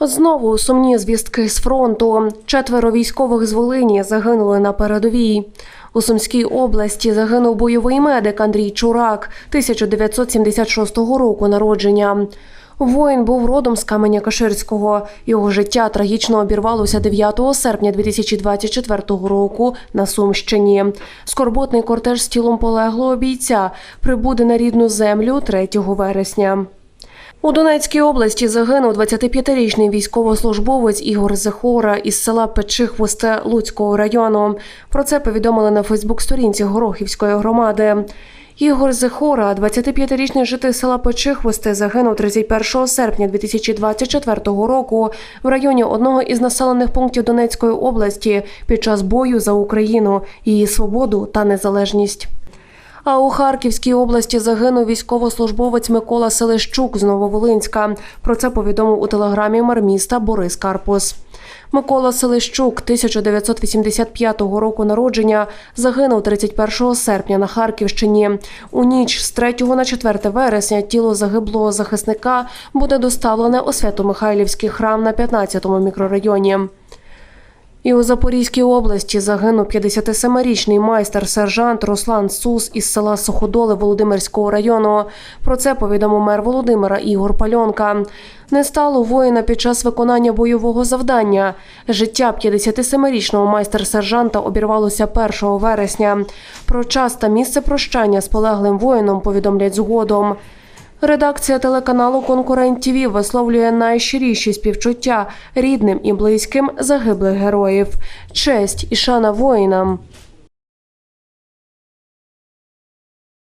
Знову сумні звістки з фронту. Четверо військових з Волині загинули на передовій. У Сумській області загинув бойовий медик Андрій Чурак 1976 року народження. Воїн був родом з Каменя Каширського. Його життя трагічно обірвалося 9 серпня 2024 року на Сумщині. Скорботний кортеж з тілом полеглого бійця прибуде на рідну землю 3 вересня. У Донецькій області загинув 25-річний військовослужбовець Ігор Зехора із села Печихвосте Луцького району. Про це повідомили на Фейсбук-сторінці Горохівської громади. Ігор Зехора, 25-річний житель села Печихвосте, загинув 31 серпня 2024 року в районі одного із населених пунктів Донецької області під час бою за Україну, її свободу та незалежність. А у Харківській області загинув військовослужбовець Микола Селищук з Нововолинська. Про це повідомив у телеграмі мер міста Борис Карпус. Микола Селищук 1985 року народження загинув 31 серпня на Харківщині. У ніч з 3 на 4 вересня тіло загиблого захисника буде доставлене у Свято-Михайлівський храм на 15-му мікрорайоні. І у Запорізькій області загинув 57-річний майстер-сержант Руслан Сус із села Суходоли Володимирського району. Про це повідомив мер Володимира Ігор Пальонка. Не стало воїна під час виконання бойового завдання. Життя 57-річного майстер-сержанта обірвалося 1 вересня. Про час та місце прощання з полеглим воїном повідомлять згодом. Редакція телеканалу Конкурент ТІВІ висловлює найщиріші співчуття рідним і близьким загиблих героїв. Честь і шана воїнам.